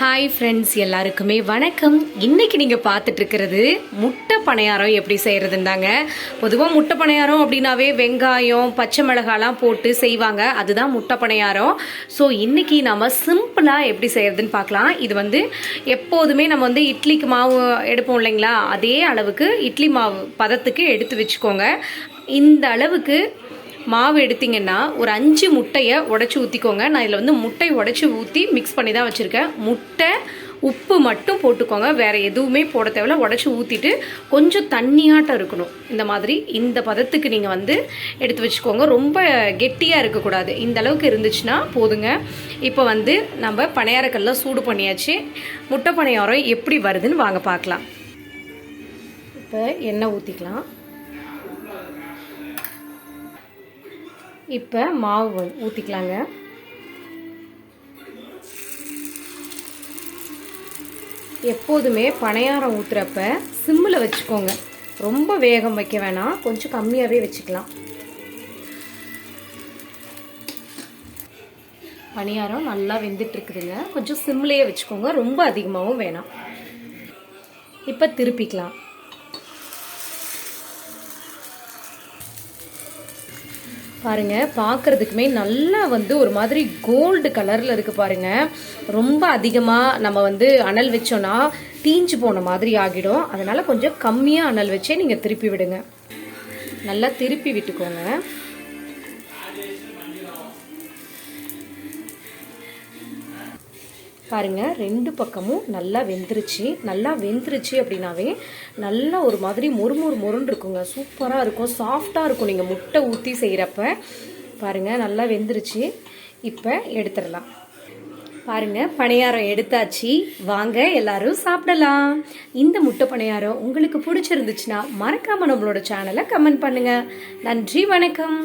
Hi friends எல்லாருக்குமே வணக்கம். இன்னைக்கு நீங்கள் பார்த்துட்டு இருக்கிறது முட்டை பணியாரம் எப்படி செய்கிறதுந்தாங்க பொதுவாக முட்டை பணியாரம் அப்படின்னாவே வெங்காயம் பச்சை மிளகாலாம் போட்டு செய்வாங்க. அதுதான் முட்டை பணியாரம். ஸோ இன்னைக்கு நம்ம சிம்பிளாக எப்படி செய்கிறதுன்னு பார்க்கலாம். இது வந்து எப்போதுமே நம்ம வந்து இட்லிக்கு மாவு எடுப்போம் இல்லைங்களா? அதே அளவுக்கு இட்லி மாவு பதத்துக்கு எடுத்து வச்சுக்கோங்க. இந்த அளவுக்கு மாவு எடுத்தீங்கன்னா ஒரு அஞ்சு முட்டையை உடச்சி ஊற்றிக்கோங்க நான் இதில் வந்து முட்டை உடச்சி ஊற்றி மிக்ஸ் பண்ணி தான் வச்சுருக்கேன். முட்டை உப்பு மட்டும் போட்டுக்கோங்க. வேறு எதுவுமே போட தேவையில்ல. உடச்சி ஊற்றிட்டு கொஞ்சம் தண்ணியாட்டம் இருக்கணும். இந்த மாதிரி இந்த பதத்துக்கு நீங்கள் வந்து எடுத்து வச்சுக்கோங்க. ரொம்ப கெட்டியாக இருக்கக்கூடாது. இந்த அளவுக்கு இருந்துச்சுன்னா போதுங்க. இப்போ வந்து நம்ம பணியாரக்கல்லாம் சூடு பண்ணியாச்சு. முட்டை பணியாரம் எப்படி வருதுன்னு வாங்க பார்க்கலாம். இப்போ எண்ணெய் ஊற்றிக்கலாம் இப்போ மாவு ஊற்றிக்கலாங்க எப்போதுமே பணியாரம் ஊற்றுறப்ப சிம்மில் வச்சுக்கோங்க. ரொம்ப வேகம் வைக்க வேணாம் கொஞ்சம் கம்மியாகவே வச்சுக்கலாம். பணியாரம் நல்லா வெந்துட்டுருக்குதுங்க. கொஞ்சம் சிம்லேயே வச்சுக்கோங்க ரொம்ப அதிகமாகவும் வேணாம். இப்போ திருப்பிக்கலாம். பாருங்க பார்க்கறதுக்குமே நல்லா வந்து ஒரு மாதிரி கோல்டு கலர்ல இருக்கு பாருங்க. ரொம்ப அதிகமா நம்ம வந்து அனல் வச்சோம்னா தீஞ்சு போன மாதிரி ஆகிடும். அதனால கொஞ்சம் கம்மியா அனல் வச்சே நீங்க திருப்பி விடுங்க. நல்லா திருப்பி விட்டுக்கோங்க. பாருங்கள் ரெண்டு பக்கமும் நல்லா வெந்துருச்சு. நல்லா வெந்துருச்சு அப்படின்னாவே நல்லா ஒரு மாதிரி மொறுமொறு மொறுன்னு இருக்குங்க. சூப்பராக இருக்கும். சாஃப்டாக இருக்கும். நீங்கள் முட்டை ஊற்றி செய்கிறப்ப பாருங்கள் நல்லா வெந்துருச்சு. இப்போ எடுத்துடலாம். பாருங்கள் பணியாரம் எடுத்தாச்சு. வாங்க எல்லாரும் சாப்பிடலாம். இந்த முட்டை பணியாரம் உங்களுக்கு பிடிச்சிருந்துச்சுன்னா மறக்காமல் நம்மளோட சேனலை கமெண்ட் பண்ணுங்கள் நன்றி வணக்கம்.